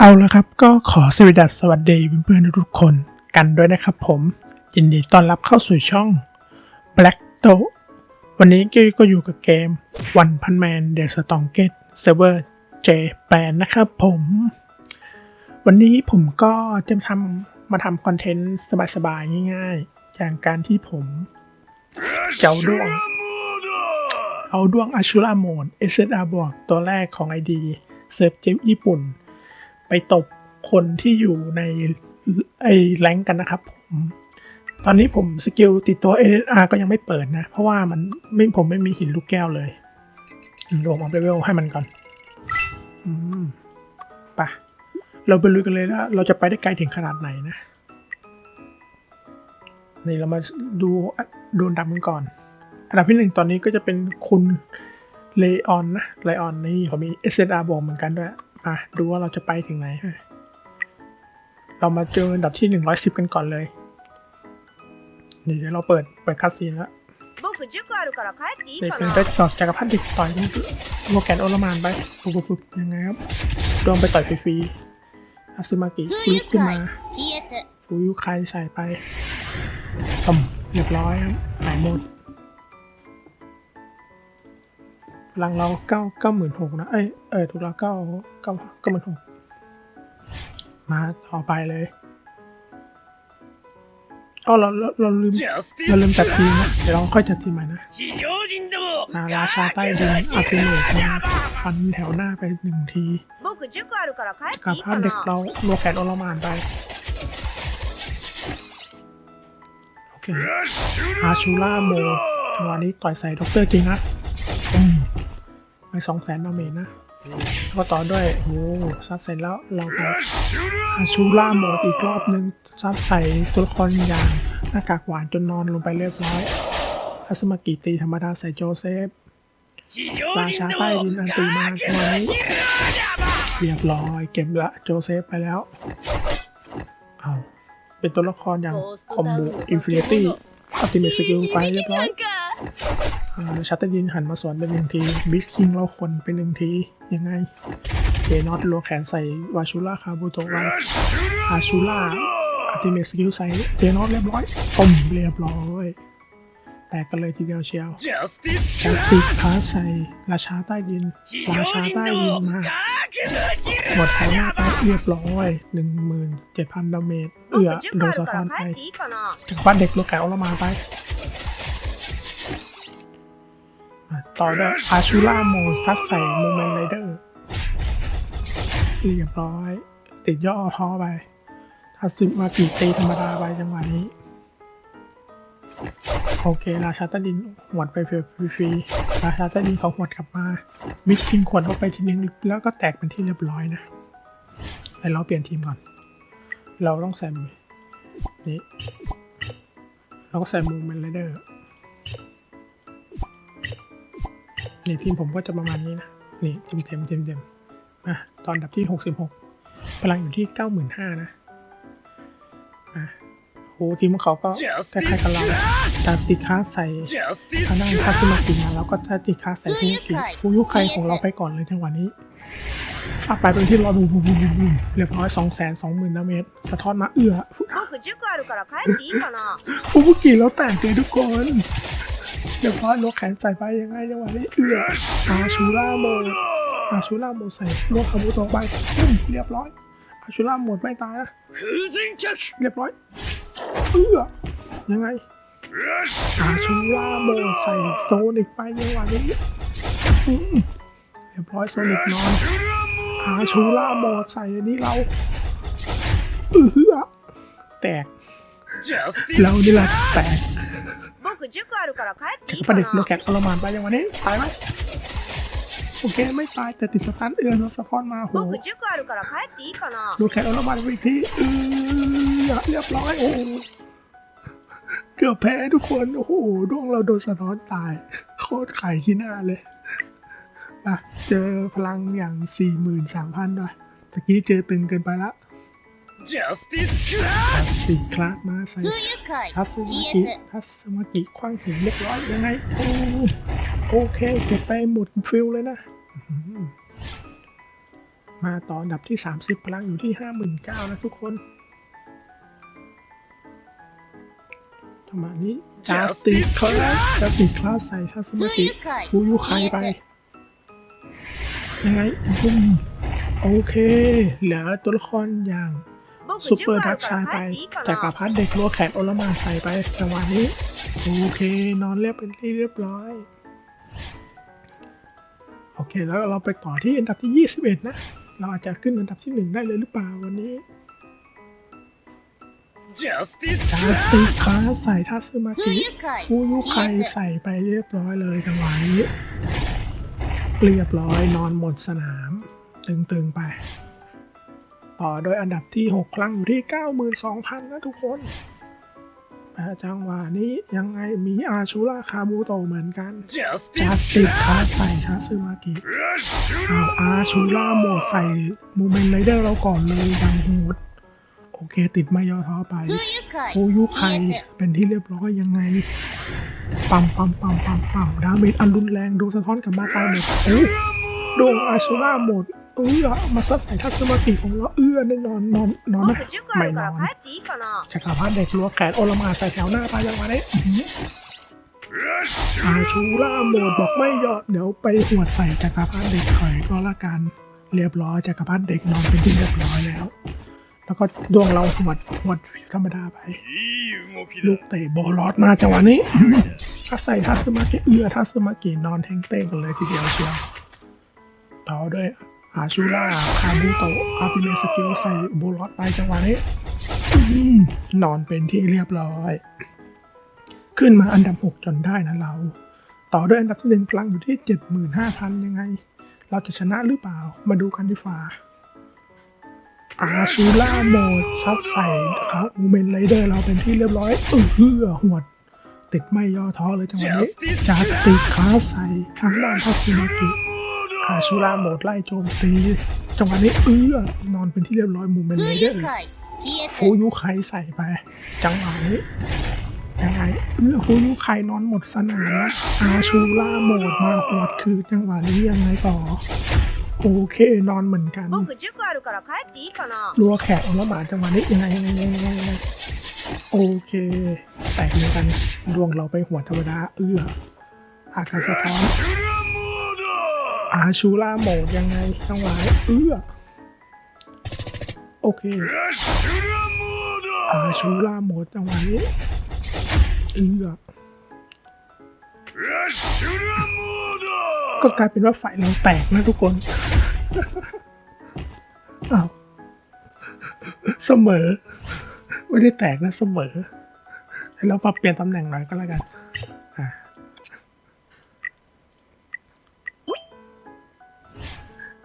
เอาละครับก็ขอสวัสดีสวัสดีเพื่อนๆทุกคนกันด้วยนะครับผมยินดีต้อนรับเข้าสู่ช่อง Black t o วันนี้ก็อยู่กับเกม One Punch Man The Strongest Server J แปนนะครับผม วันนี้ผมก็จะทำมาทำคอนเทนต์สบายๆ ง่ายๆ อย่างการที่ผมเจ้าด้วง เอาด้วงอาชูราโมน SSR บวกตัวแรกของ ID เซิร์ฟเจญี่ปุ่น ไปตบคนที่อยู่ในไอ้แรงกันนะครับผมตอนนี้ผมสกิลติดตัว SSR ก็ยังไม่เปิดนะ เพราะว่ามันไม่ผมไม่มีหินลูกแก้วเลยรวมเอาไปเวลให้มันก่อน อืมไปะเราไปลุยกันเลยแล้วเราจะไปได้ไกลถึงขนาดไหนนะ นี่เรามาดูดูอันดับกันก่อน อันดับที่หนึ่งตอนนี้ก็จะเป็นคุณเลออนนะเลออนนี่เขามี SSR บวกเหมือนกันด้วย่ะ ดูว่าเราจะไปถึงไหนเรามาเจออันดับที่หนึ่งร้อยสิบกันก่อนเลยเดี๋ยวเราเปิดเปิดคาสิโนแล้วเด็กเป็นได้สอดจักรพรรดิต่อยโมแกนโอลมานไปปุ๊บปุ๊บยังไงครับโดนไปต่อยฟรีอาซึมากิฟลุกขึ้นมาฟูยุคายใส่ไปต่ำเรียบร้อยครับหายหมด หลังเราเก้าเก้าหมื่นหกนะเอ้ยเออถูกแล้วเก้าเก้าเก้าหมื่นหกมาต่อไปเลยอ๋อเราเราเราลืมเราลืมจัดทีมนะเดี๋ยวเราค่อยจัดทีมใหม่นะนาราชาใต้ดินอัติเมตฟันแถวหน้าไปหนึ่งทีกับภาพเด็กเราโลแกนโอลมานไปโอเคอาชูล่าโมวันนี้ต่อยใส่ด็อกเตอร์จริงนะ ไปสองแสนดาเมจนะก็ต่อด้วยโอ้ซัดเสร็จแล้วเราไปาชูล่าหมดอีกรอบหนึ่งซัดใส่ตัวละครอย่างหน้ากากหวานจนนอนลงไปเรียบร้อยอัสมากิตีธรรมดาใส่โจเซฟราชาใต้ดินอันตีมาไว้เรียบร้อยเก็บละโจเซฟไปแล้วเป็นตัวละครอย่างคอมบูอินฟินิตี้อัติเมทสกิลไปเรียบร้อย รืชัตเตอร์ยินหันมาสวนเป็นหนึ่งทีบิ๊กคิงเราคนเป็นหนึ่งที ยังไงเคนอตลวแขนใส่วาชูล่าคาบูโตะไวอาชูล่าอัติเมสกิลใส่เคนอตเรียบร้อยต้มเรียบร้อยแตกกันเลยทีเดียวเชียวจัสติพาใส่ราชาใต้ดิน ราชาใต้ดินมาหมดไฟวหน้าแป๊บเรียบร้อยหนึ่งหมื่นเจ็ดพันดาเมจเอื้อโดนสะท้อนไปจังหวะเด็กลูกแก้วเรามาไป ต่อด้วยอาชูล่าโมซัดใส่โมเมนไรเดอร์เรียบร้อย ติดย่อท้อไปทัซึมากิตีธรรมดาไปจังหวะนี้ โอเค ราชาตดินหวดไปฟรีๆราชาตดินเขาหวดกลับมา มิกคิงขวดเข้าไปทีนึงแล้วก็แตกเป็นที่เรียบร้อยนะแต่เราเปลี่ยนทีมก่อน เราต้องใส่นี่เราก็ใส่มูเมนไรเดอร์ นี่ทีมผมก็จะประมาณนี้นะ นี่เต็มเต็มเต็มเต็มาตอนดับที่ 66 พลังอยู่ที่ 95,000 นะอะโหทีมของเขาก็คล้ายๆกับเราแต่ติดค้าใส่ทางด้านคาซึมาติมาแล้วก็ถ้าติดค้าใส่ที่นี่ฟูยุคใครของเราไปก่อนเลยทั้งวันนี้อากไปตรงที่รอดูเรียบร้อยสองแสนสองหมื่นนาเมตร สะท้อนมาเอื้อฟูบุกิแล้วแต่งลยทุกคน เดี๋ยวพ่อลวกแขนใส่ไปยังไงจังหวะนี้อาชูล่าโมอาชูล่าโมใส่ลวกาบุตรงไปเรียบร้อยอาชูล่าหมดไม่ตายนะเรียบร้อยเอื้อยังไงอาชูล่าโมใส่โซนิกไปยังหวะนี้เรียบร้อยโซนิกนอนอาชูล่าโมใส่อันนี้เราเอื้อแตกเรานี่แหละแตก ประเด็นโลแกนอลมานไปยังวันนี้ตายไหมโอเคไม่ตายแต่ติดสตันเอือนสะท้อนมาโหโลแกนอลมานไปที่เอือเรียบร้อยโอ้เกือบแพ้ทุกคนโอ้โหดวงเราโดนสะท้อนตาย โคตรไข่ที่หน้าเลยอะเจอพลังอย่างสี่หมื่นสามพันด้วยตะกี้เจอตึงเกินไปละ ジャスティスクラ ทัสติคลาสมาใส่ 不愉快 ทัส 消 มา え กิ て ทัสมากิคว้างหินเรียบร้อยยังไงโอ้โอเคเก็บไปหมดฟิลเลยนะอื้อหือ มาต่ออันดับที่ 30 พลังอยู่ที่ 59,000นะทุกคนจังหวะนี้จาสติคลาสจาสติคลาสใส่ทัศนกิฟูยุไคไป ยังไงบุ้มโอเค เหลือตัวละครอย่าง 僕 ซูเปอร์ดักชายไปจักรพัดเด็กรัวแขนโอลมาใส่ไปจังหวะนี้ โอเคนอนเรียบเป็นที่เรียบร้อย โอเคแล้วเราไปต่อที่อันดับที่ 21 นะ เราอาจจะขึ้นอันดับที่ 1 ได้เลยหรือเปล่าวันนี้ Justice คลาสคสใส่ทัศมากิผู้ยุไคใส่ไปเรียบร้อยเลยจังหวะนี้เรียบร้อยนอนหมดสนาม ตึงๆไป ต่อโดยอันดับที่ 6 ครั้งอยู่ที่ 92,000 นะทุกคนจังหวะนี้ยังไงมีอาชูราคาบูโตเหมือนกันจัสติคาใส่ชาซึมากิเอาอาชูราหมดใส่มูเมนไรเดอร์เราก่อนเลยดังโหดโอเคติดไมายอท้อไปโอยุไคเป็นที่เรียบร้อยยังไงปั๊มปั๊มปั๊มปั๊มปั๊มดาเมจอันรุนแรงดูสะท้อนกับมาตายหมดอ ดวงอาชูราหมดอุ้ยละมาซัดใส่ทัศนคติของเราเอื้อแน่นอนนอนนอนนะไม่นอนจักาพาดเด็กลัวแขนโอลมาใส่แถวหน้าไปยังมาได้อาชูราหมดบอกไม่ยอมเดี๋ยวไปหวดใส่จักรพรรดิเด็กถอยก็ละกันเรียบร้อยจักรพรรดิเด็กนอนเป็นที่เรียบร้อยแล้ว แล้วก็ดวงเราหวดหวดธรรมดาไป ลูกเตะบอลลอดมาจังหวะนี้ถ้าใส่ทัสมากะเอือทัสมากะนอนแทงเต้งกันเลยทีเดียวเชียว ต่อด้วยอาชูล่าคาบูโตะอาปิเมสกิลใส่บอลอดไปจังหวะนี้นอนเป็นที่เรียบร้อย ขึ้นมาอันดับ 6 จนได้นะเรา ต่อด้วยอันดับที่หนึ่งพลังอยู่ที่ 75,000 ยังไง เราจะชนะหรือเปล่ามาดูกันดีฟ้าอาชูล่าโหมดซัดใส่เขาอูเมนไรเดอร์เราเป็นที่เรียบร้อยเออเฮือหวด ติดไม่ย่อท้อเลยจังหวะนี้จากติดขาใส่ทางด้านทัศมากิ อาชูระโหมดไล่โจมตีจังหวะนี้เอื้อนอนเป็นที่เรียบร้อยมุมเมนต์เลยเด้อฟูยุไคใส่ไป จังหวะนี้ยังไงเอื้อฟูยุไคนอนหมดสนามอาชูระโหมดมาหวดคือจังหวะนี้ยังไงต่อโอเคนอนเหมือนกันรัวแขกแล้วหมาจังหวะนี้ยังไงยังไงยังไงโอเค แตกเหมือนกันดวงเราไปหัวธรรมดาเอื้ออาคาศสะท้อน อาชูล่าโหมดยังไงทั้งหลายเอื้อโอเคอาชูล่าโหมดจังหวะเอื้อก็กลายเป็นว่าฝ่ายเราแตกนะทุกคนอ้าวเสมอ ไม่ได้แตกนะเสมอเราปรับเปลี่ยนตำแหน่งหน่อยก็แล้วกัน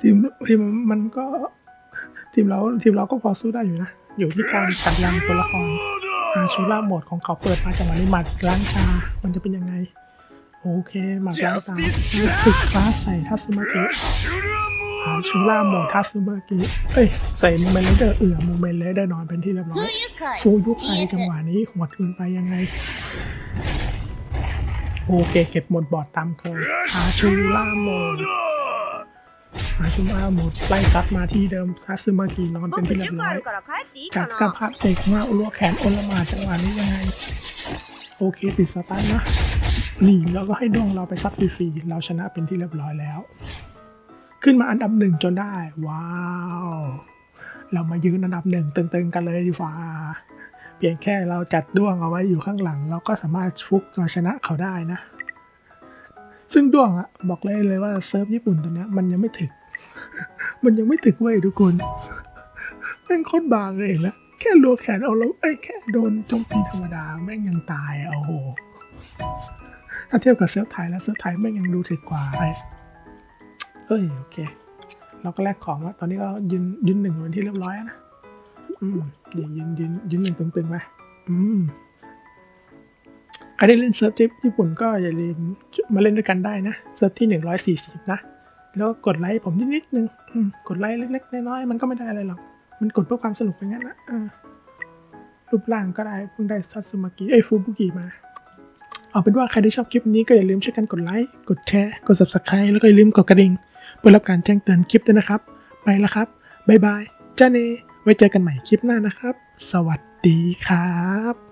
ทีมทีมมันก็ ทีมเราทีมเราก็พอสู้ได้อยู่นะ อยู่ที่การจัดรังตัวละครอาชูล่าโหมดของเขาเปิดมาจังหวะนี้หมัดล้างตามันจะเป็นยังไง โอเคหมัดล้างตาถึกฟ้าใส่ทัศมากิอาชูล่าโหมดทัศมากิเอ้ยใส่โมเมนต์เลเดอร์เอือโมเมนต์เลเดอร์นอนเป็นที่เรียบร้อยฟูยุคไคจังหวะนี้หมดคืนไปยังไงโอเคเก็บหมดบอดตามเคยอาชูล่าโหมด อาชุมาหมดไล่ซัดมาที่เดิมทัซึมากินอนเป็นที่เรียบร้อยจักกับพระเอกมาอุลวกแขนอลมาจังหวะนี้ยังไง โอเคติดสตาร์นะนี่เราก็ให้ดวงเราไปซัดฟรีเราชนะเป็นที่เรียบร้อยแล้ว ขึ้นมาอันดับหนึ่งจนได้ ว้าว เรามายืนอันดับหนึ่งเตึงๆกันเลยดีฟ้าเพียงแค่เราจัดด้วงเอาไว้อยู่ข้างหลัง เราก็สามารถฟุกมาชนะเขาได้นะ ซึ่งด้วงอะบอกเลยเลยว่าเซิร์ฟญี่ปุ่นตัวนี้มันยังไม่ถึก มันยังไม่ถึงเว้ยทุกคนแม่งโคตรบางเลยเห็นแล้วแค่รัวแขนเอาแล้วไอ้แค่โดนโจมตีธรรมดาแม่งยังตายอะโอ้โหถ้าเทียบกับเซิร์ฟไทยแล้วเซิร์ฟไทยแม่งยังดูถึกกว่าไอ้เอ้ยโอเค เราก็แลกของว่าตอนนี้ก็ยืนยืนหนึ่งเป็นที่เรียบร้อยแล้วนะอืมดียืนยืนยืนหนึ่งตึงๆไปอืมใครได้เล่นเซิร์ฟญี่ปุ่นก็อย่าลืมมาเล่นด้วยกันได้นะ เซิร์ฟที่หนึ่งร้อยสี่สิบนะ แล้วกดไลค์ผมนิดๆนึงกดไลค์เล็กๆน้อยๆมันก็ไม่ได้อะไรหรอก มันกดเพื่อความสนุกอย่างนั้นนะรูปร่างก็ได้เพิ่งได้ซัตสึมากิเอ้ยฟูบุกิมา เอาเป็นว่าใครที่ชอบคลิปนี้ก็อย่าลืมช่วยกันกดไลค์กดแชร์กด subscribe แล้วก็อย่าลืมกดกระดิ่งเพื่อรับการแจ้งเตือนคลิปด้วยนะครับ ไปไปแล้วครับบ๊ายบายจ้าเนไว้เจอกันใหม่คลิปหน้านะครับ สวัสดีครับ